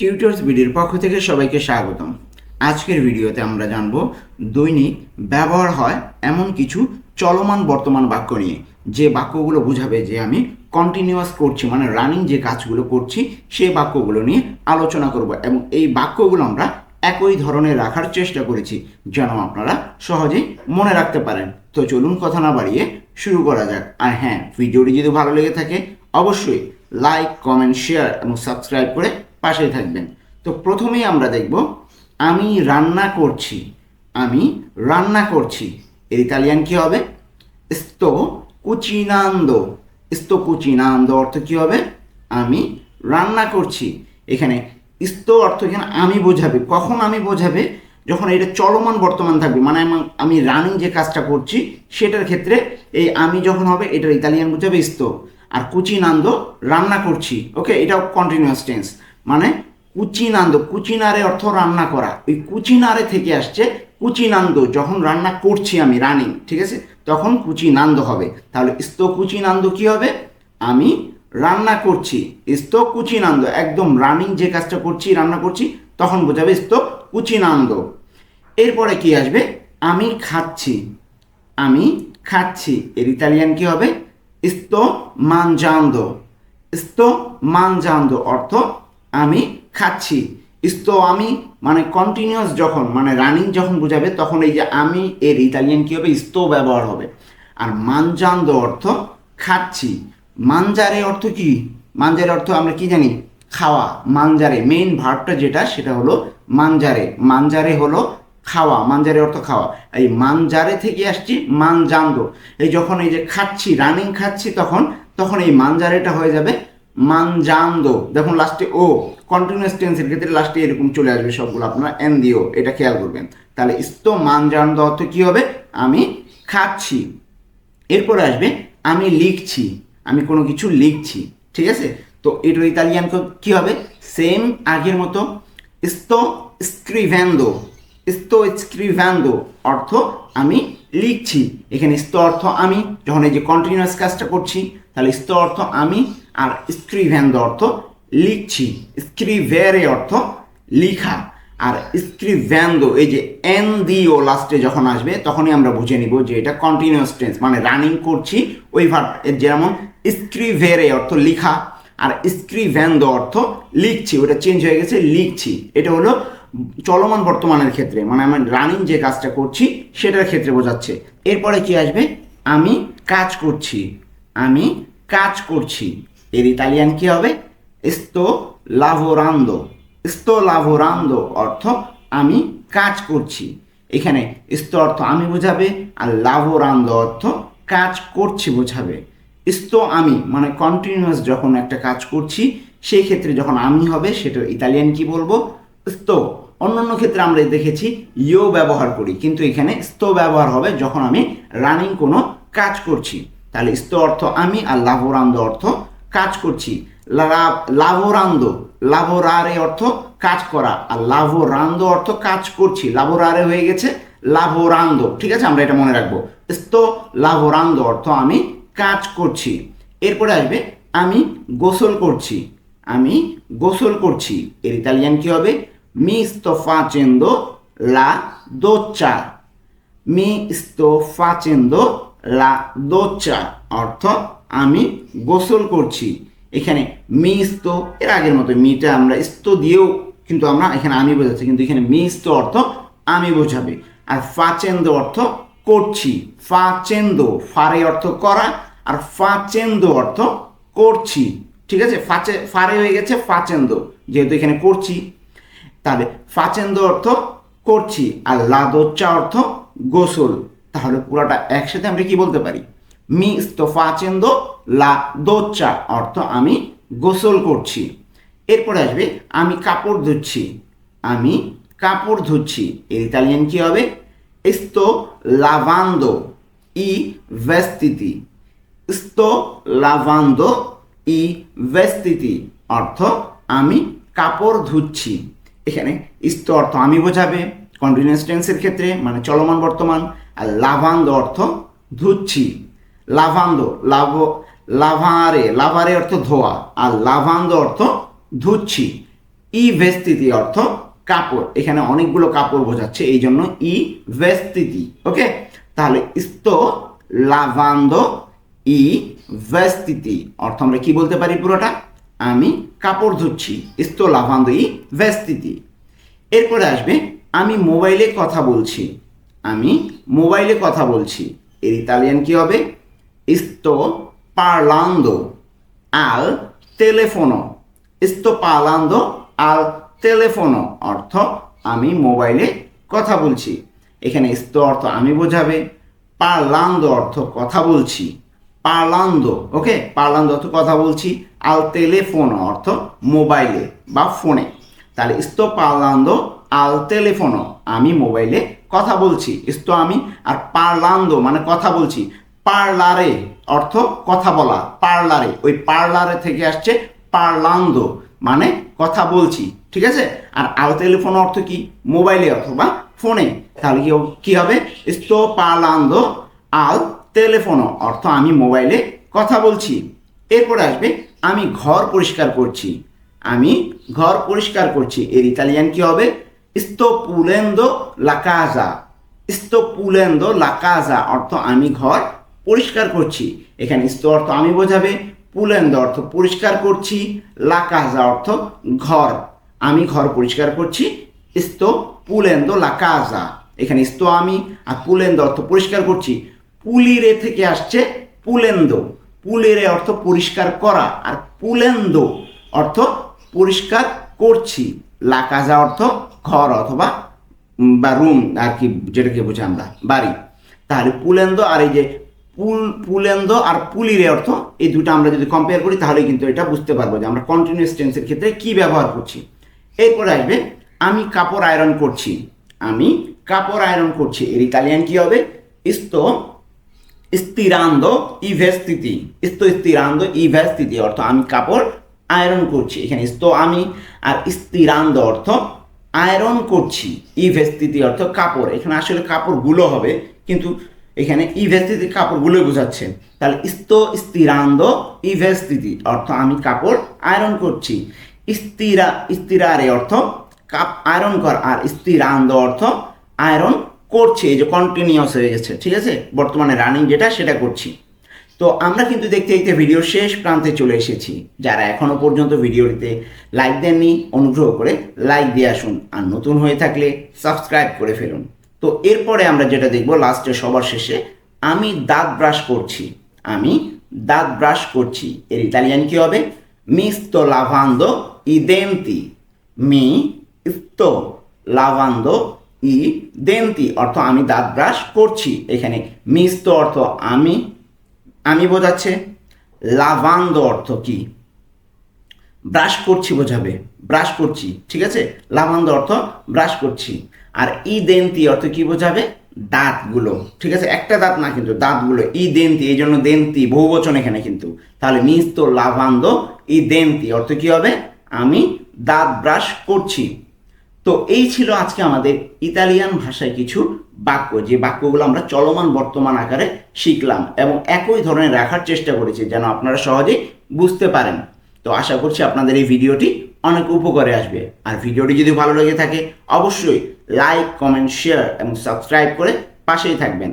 Tutors ভিডিওর পক্ষ থেকে সবাইকে স্বাগতম। আজকের ভিডিওতে আমরা জানব দৈনিক ব্যবহার হয় এমন কিছু চলমান বর্তমান বাক্য নিয়ে। যে বাক্যগুলো বোঝাবে যে আমি কন্টিনিউয়াস করছি মানে রানিং যে কাজগুলো করছি, সেই বাক্যগুলো নিয়ে আলোচনা করব এবং এই বাক্যগুলো আমরা একই ধরনের রাখার চেষ্টা করেছি যেন আপনারা সহজেই মনে রাখতে পারেন। তো চলুন কথা না বাড়িয়ে শুরু করা যাক। আর হ্যাঁ ভিডিওটি যদি ভালো লেগে থাকে, অবশ্যই লাইক কমেন্ট শেয়ার এবং সাবস্ক্রাইব করে পাশেই থাকবেন। তো প্রথমেই আমরা দেখব, আমি রান্না করছি, আমি রান্না করছি। এর ইতালিয়ান কি হবে? sto cucinando sto cucinando অর্থ কি হবে? আমি রান্না করছি। এখানে স্তো অর্থ এখানে আমি বোঝাবে। কখন আমি বোঝাবে? যখন এটা চলমান বর্তমান থাকবে মানে আমি রানিং যে কাজটা করছি, সেটার ক্ষেত্রে এই আমি যখন হবে, এটার ইতালিয়ান বোঝাবে স্তো আর কুচিনান্দ রান্না করছি। ওকে এটাও কন্টিনিউয়াস টেন্স মানে কুচিনান্দ, কুচিনারে অর্থ রান্না করা। ওই কুচিনারে থেকে আসছে কুচিনান্দ, যখন রান্না করছি আমি, রানিং, ঠিক আছে? তখন কুচিনান্দ হবে। তাহলে স্তো কুচিনান্দ কি হবে? আমি রান্না করছি স্তো কুচিনান্দ, একদম রানিং যে কাজটা করছি, রান্না করছি, তখন বোঝাবে স্তো কুচিনান্দ। এরপরে কি আসবে? আমি খাচ্ছি আমি খাচ্ছি। এর ইতালিয়ান কি হবে? sto mangiando sto mangiando অর্থ আমি খাচ্ছি। sto আমি মানে কন্টিনিউয়াস যখন মানে রানিং যখন বোঝাবে, তখন এই যে আমি এর ইতালিয়ান কি হবে? sto ব্যবহার হবে। আর mangiando অর্থ খাচ্ছি। মানজারে অর্থ কি? মানজারে অর্থ আমরা কি জানি? খাওয়া। মানজারে মেইন ভার্বটা যেটা, সেটা হলো মানজারে মানজারে হলো খাওয়া। মানজারে অর্থ খাওয়া। এই মানজারে থেকে আসছি মানজান্দো এই যখন এই যে খাচ্ছি রানিং খাচ্ছি তখন তখন এই মানজারেটা হয়ে যাবে মানজান্দো। দেখুন লাস্টে ও কন্টিনিউয়াস টেন্সের ক্ষেত্রে লাস্টে এরকম চলে আসবে সবগুলো আপনারা এন দিও এটা খেয়াল করবেন। তাহলে ইস্তো মানজান্দো অর্থ কি হবে? আমি খাচ্ছি। এরপরে আসবে, আমি লিখছি। আমি কোনো কিছু লিখছি, ঠিক আছে? তো এটার ইতালিয়ান কি হবে? সেম আগের মতো sto স্ক্রিভ্যান্দো sto scrivendo অর্থ আমি লিখছি। এখানে sto অর্থ আমি, যখন এই যে কন্টিনিউয়াস কাজটা করছি, তাহলে sto অর্থ আমি আর scrivendo অর্থ লিখছি। scrivere অর্থ লিখা। আর স্ক্রিভ্যান্দো এই যে এন দিও লাস্টে যখন আসবে, তখনই আমরা বুঝে নিব যে এটা কন্টিনিউয়াস টেন্স মানে রানিং করছি ওই ভার্ব যেমন স্ক্রিভেরে অর্থ লিখা আর স্ক্রিভ্যান্দো অর্থ লিখছি। ওটা চেঞ্জ হয়ে গেছে, লিখছি। এটা হলো চলমান বর্তমানের ক্ষেত্রে মানে আমি রানিং যে কাজটা করছি, সেটার ক্ষেত্রে বোঝাচ্ছে। এরপরে কি আসবে? আমি কাজ করছি, আমি কাজ করছি। এর ইতালিয়ান কি হবে? Sto lavorando. Sto lavorando অর্থ আমি কাজ করছি। এখানে sto অর্থ আমি বোঝাবে আর lavorando অর্থ কাজ করছি বোঝাবে। Sto আমি মানে কন্টিনিউয়াস যখন একটা কাজ করছি, সেই ক্ষেত্রে যখন আমি হবে, সেটা ইতালিয়ান কি বলব? Sto. অন্যান্য ক্ষেত্রে আমরা দেখেছি ইও ব্যবহার করি, কিন্তু এখানে sto ব্যবহার হবে যখন আমি রানিং কোনো কাজ করছি। তাহলে sto অর্থ আমি আর lavorando অর্থ কাজ করছি। লাভোরান্দো। লাভোরারে অর্থ কাজ করা। আর লাভোরান্দো অর্থ কাজ করছি। লাভোরারে হয়ে গেছে লাভোরান্দো। ঠিক আছে? আমরা এটা মনে রাখব। sto লাভোরান্দো অর্থ আমি কাজ করছি। এরপরে আসবে, আমি গোসল করছি। আমি গোসল করছি। এর ইতালিয়ান কি হবে? মি sto facendo la doccia মি sto facendo la doccia অর্থ আমি গোসল করছি। এখানে মি sto এর আগের মতো মিটা আমরা sto দিয়েও কিন্তু আমরা এখানে আমি বোঝাচ্ছি, কিন্তু এখানে মি sto অর্থ আমি বোঝাবে। আর facendo অর্থ করছি। facendo ফারে অর্থ করা, আর facendo অর্থ করছি। ঠিক আছে? ফাচে ফারে হয়ে গেছে facendo যেহেতু এখানে করছি। তাহলে ফাচেন্দ অর্থ করছি, আর লাদোচ্চা অর্থ গোসল। তাহলে পুরোটা একসাথে আমরা কি বলতে পারি? মি facendo la doccia অর্থ আমি গোসল করছি। এরপরে আসবে, আমি কাপড় ধুচ্ছি। আমি কাপড় ধুচ্ছি। এর ইতালিয়ান কি হবে? sto লাভান্দো, ই vestiti sto লাভান্দো, ই vestiti অর্থ আমি কাপড় ধুচ্ছি। এখানে ইস্ত অর্থ আমি বোঝাবে। কন্টিনিউয়াস টেন্সের ক্ষেত্রে মানে চলমান বর্তমান। আর লাভান্দ অর্থ ধুচ্ছি। লাভান্দ লাভ, লাভারে লাভারে অর্থ ধোয়া, আর লাভান্দ অর্থ ধুচ্ছি। ই ভেস্তিতি অর্থ কাপড়, এখানে অনেকগুলো কাপড় বোঝাচ্ছে এই জন্য ই ভেস্তিতি ওকে? তাহলে ইস্তো লাভান্দো, ই ভেস্তিতি অর্থ আমরা কি বলতে পারি পুরোটা? আমি কাপড় ধুচ্ছি ইস্তো লাভান্দো, ই ভেস্তিতি এরপরে আসবে, আমি মোবাইলে কথা বলছি, আমি মোবাইলে কথা বলছি, এর ইতালিয়ান কি হবে? Sto parlando al telefono sto parlando al telefono অর্থ আমি মোবাইলে কথা বলছি এখানে sto অর্থ আমি বোঝাবে parlando অর্থ কথা বলছি parlando ওকে parlando অর্থ কথা বলছি al telefono অর্থ মোবাইলে বা ফোনে তাহলে sto parlando al telefono আমি মোবাইলে কথা বলছি sto আমি আর parlando মানে কথা বলছি পার্লারে, অর্থ কথা বলা, পার্লারে, ওই পার্লারে থেকে আসছে পার্লান্দো মানে কথা বলছি, ঠিক আছে? আর আল টেলিফোন অর্থ কি? মোবাইলে অথবা ফোনে। তাহলে কি কি হবে? স্তো parlando আল telefono অর্থ আমি মোবাইলে কথা বলছি। এরপরে আসবে, আমি ঘর পরিষ্কার করছি। আমি ঘর পরিষ্কার করছি। এর ইতালিয়ান কি হবে? স্তো pulendo লাকাজা pulendo la casa, অর্থ আমি ঘর পরিষ্কার করছি। এখানে sto অর্থ আমি বোঝাবে, পুলেন্দ অর্থ পরিষ্কার করছি লা কাজা অর্থ ঘর। আমি ঘর পরিষ্কার করছি pulendo la casa এখানে sto আমি আর পুলেন্দ অর্থ পরিষ্কার করছি। পুলিরে থেকে আসছে পুলেন্দ। পুলিরে অর্থ পরিষ্কার করা আর পুলেন্দ অর্থ পরিষ্কার করছি। লা কাজা অর্থ ঘর অথবা বা রুম আর কি যেটাকে বুঝি আমরা, বাড়ি। তাহলে পুলেন্দ আর এই যে পুল পুলেন্দ আর পুলিরে অর্থ এই দুটো আমরা যদি কম্পেয়ার করি, তাহলে কিন্তু এটা বুঝতে পারব যে আমরা কন্টিনিউয়াস টেন্সের ক্ষেত্রে কি ব্যবহার করছি। এরপরে আসবে, আমি কাপড় আয়রন করছি। আমি কাপড় আয়রন করছি। এর ইতালিয়ান কি হবে? ইস্তো স্তিরান্দ ই ভেস্তিতি ইস্তো স্তিরান্দ ই ভেস্তিতি অর্থ আমি কাপড় আয়রন করছি। এখানে ইস্তো আমি আর স্তিরান্দ অর্থ আয়রন করছি। ই ভেস্তিতি অর্থ কাপড়। এখানে আসলে কাপড়গুলো হবে, কিন্তু এখানে ই ভেস্তিতি কাপড়গুলোই বোঝাচ্ছে। তাহলে ইস্তো স্তিরান্দ ই ভেস্তিতি অর্থ আমি কাপড় আয়রন করছি। স্তিরা স্তিরারে অর্থ কাপ আয়রন কর, আর স্থিরান্দ অর্থ আয়রন করছে, এই যে কন্টিনিউয়াস হয়ে গেছে, ঠিক আছে? বর্তমানে রানিং যেটা, সেটা করছি। তো আমরা কিন্তু দেখতে দেখতে ভিডিও শেষ প্রান্তে চলে এসেছি। যারা এখনও পর্যন্ত ভিডিওটিতে লাইক দেননি, অনুগ্রহ করে লাইক দিয়ে আসুন। আর নতুন হয়ে থাকলে সাবস্ক্রাইব করে ফেলুন। তো এরপরে আমরা যেটা দেখব লাস্টে সবার শেষে, আমি দাঁত ব্রাশ করছি। আমি দাঁত ব্রাশ করছি। এর ইতালিয়ান কি হবে? মিস্তো লাভান্দো ইদেন্তি মি sto lavando ই denti অর্থ আমি দাঁত ব্রাশ করছি। এখানে মিস্তো অর্থ আমি আমি বোঝাচ্ছে। লাভান্দো অর্থ কি? ব্রাশ করছি বোঝাবে। ব্রাশ করছি, ঠিক আছে? লাভান্দ অর্থ ব্রাশ করছি। আর ই দেন্তি অর্থ কি বোঝাবে? দাঁতগুলো। ঠিক আছে? একটা দাঁত না কিন্তু দাঁতগুলো। ই দেন্তি এই জন্য দেন্তি বহুবচন এখানে কিন্তু। তাহলে মিস্তো লাভান্দ ই দেন্তি অর্থ কি হবে? আমি দাঁত ব্রাশ করছি। তো এই ছিল আজকে আমাদের ইতালিয়ান ভাষায় কিছু বাক্য। যে বাক্যগুলো আমরা চলমান বর্তমান আকারে শিখলাম এবং একই ধরনের রাখার চেষ্টা করেছি যেন আপনারা সহজেই বুঝতে পারেন। তো আশা করছি আপনাদের এই ভিডিওটি অনেক উপকারে আসবে। আর ভিডিওটি যদি ভালো লেগে থাকে, অবশ্যই লাইক কমেন্ট শেয়ার এবং সাবস্ক্রাইব করে পাশেই থাকবেন।